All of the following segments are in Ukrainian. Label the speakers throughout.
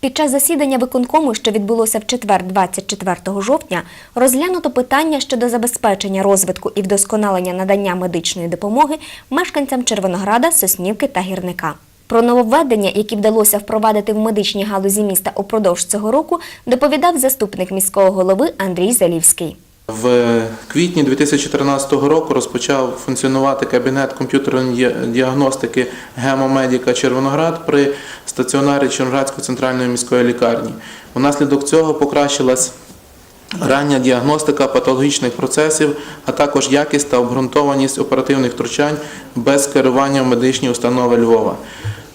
Speaker 1: Під час засідання виконкому, що відбулося в четвер, 24 жовтня, розглянуто питання щодо забезпечення розвитку і вдосконалення надання медичної допомоги мешканцям Червонограда, Соснівки та Гірника. Про нововведення, які вдалося впровадити в медичній галузі міста упродовж цього року, доповідав заступник міського голови Андрій Залівський.
Speaker 2: В квітні 2013 року розпочав функціонувати кабінет комп'ютерної діагностики гемомедіка Червоноград при стаціонарі Червоноградської центральної міської лікарні. Внаслідок цього покращилась рання діагностика патологічних процесів, а також якість та обґрунтованість оперативних втручань без керування в медичні установи Львова.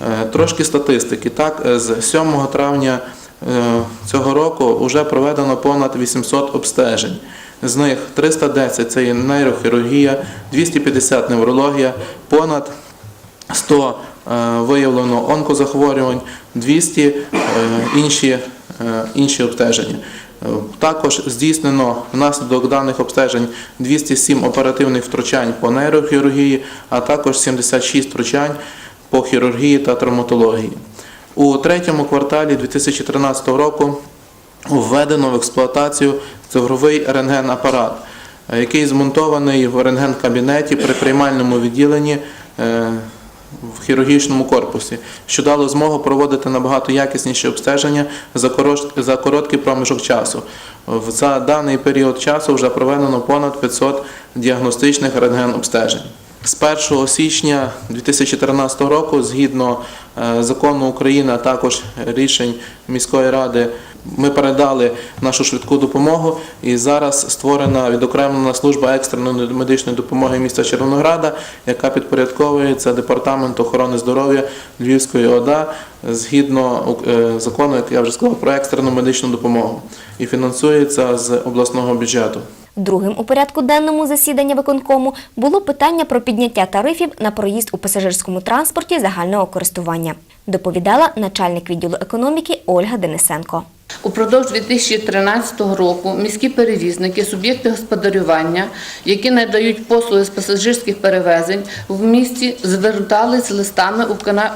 Speaker 2: Е, Трошки статистики. Так, е, з 7 травня е, цього року вже проведено понад 800 обстежень. З них 310 це є нейрохірургія, 250 неврологія, понад 100 е, виявлено онкозахворювань, 200 е, інші, е, інші обстеження. Також здійснено внаслідок даних обстежень 207 оперативних втручань по нейрохірургії, а також 76 втручань по хірургії та травматології. У третьому кварталі 2013 року введено в експлуатацію цифровий рентген-апарат, е, який змонтований в рентген-кабінеті при приймальному відділенні е, в хірургічному корпусі, що дало змогу проводити набагато якісніші обстеження за короткий проміжок часу. За даний період часу вже проведено понад 500 діагностичних рентген-обстежень. З 1 січня 2013 року, згідно е, закону України, а також рішень міської ради, ми передали нашу швидку допомогу і зараз створена відокремлена служба екстреної медичної допомоги міста Червонограда, яка підпорядковується департаменту охорони здоров'я Львівської ОДА згідно е, закону, як я вже сказав, про екстрену медичну допомогу і фінансується з обласного бюджету.
Speaker 1: Другим у порядку денному засідання виконкому було питання про підняття тарифів на проїзд у пасажирському транспорті загального користування. Доповідала начальник відділу економіки Ольга Денисенко.
Speaker 3: Упродовж 2013 року міські перевізники, суб'єкти господарювання, які надають послуги з пасажирських перевезень в місті, звертались листами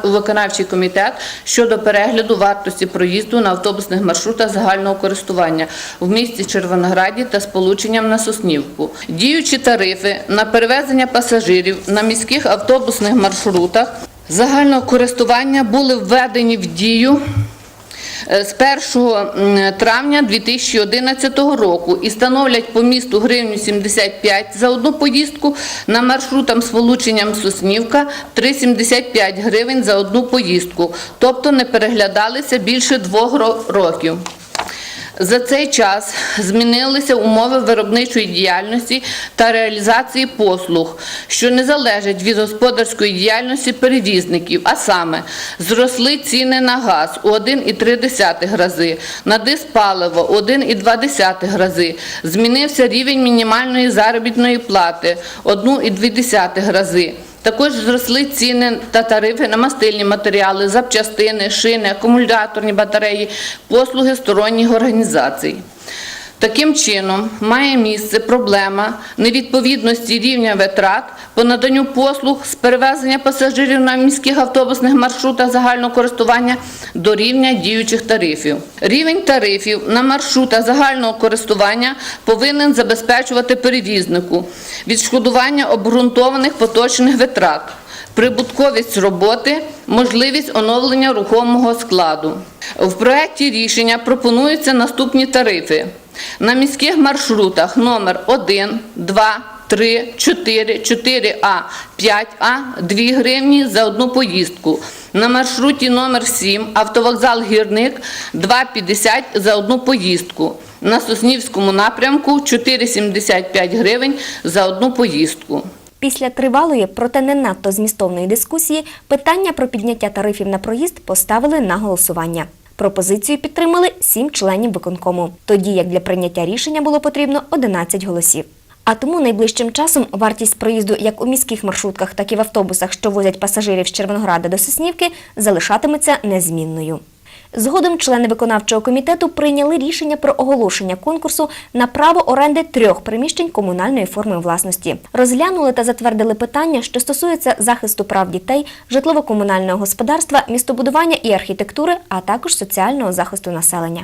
Speaker 3: у виконавчий комітет щодо перегляду вартості проїзду на автобусних маршрутах загального користування в місті Червонограді та сполученням на Соснівку. Діючі тарифи на перевезення пасажирів на міських автобусних маршрутах загального користування були введені в дію з 1 травня 2011 року і становлять по місту гривню 75 за одну поїздку, на маршрутам з полученням Соснівка 3,75 гривень за одну поїздку, тобто не переглядалися більше двох років. За цей час змінилися умови виробничої діяльності та реалізації послуг, що не залежать від господарської діяльності перевізників, а саме зросли ціни на газ у 1,3 рази, на диспаливо 1,2 рази, змінився рівень мінімальної заробітної плати 1,2 рази. Також зросли ціни та тарифи на мастильні матеріали, запчастини, шини, акумуляторні батареї, послуги сторонніх організацій. Таким чином, має місце проблема невідповідності рівня витрат по наданню послуг з перевезення пасажирів на міських автобусних маршрутах загального користування до рівня діючих тарифів. Рівень тарифів на маршрутах загального користування повинен забезпечувати перевізнику відшкодування обґрунтованих поточних витрат прибутковість роботи, можливість оновлення рухомого складу. В проєкті рішення пропонуються наступні тарифи. На міських маршрутах номер 1, 2, 3, 4, 4А, 5А 2 гривні за одну поїздку. На маршруті номер 7 автовокзал Гірник 2,50 за одну поїздку. На Соснівському напрямку 4,75 гривень за одну поїздку.
Speaker 1: Після тривалої, проте не надто змістовної дискусії, питання про підняття тарифів на проїзд поставили на голосування. Пропозицію підтримали сім членів виконкому, тоді як для прийняття рішення було потрібно 11 голосів. А тому найближчим часом вартість проїзду як у міських маршрутках, так і в автобусах, що возять пасажирів з Червонограда до Соснівки, залишатиметься незмінною. Згодом члени виконавчого комітету прийняли рішення про оголошення конкурсу на право оренди трьох приміщень комунальної форми власності. Розглянули та затвердили питання, що стосуються захисту прав дітей, житлово-комунального господарства, містобудування і архітектури, а також соціального захисту населення.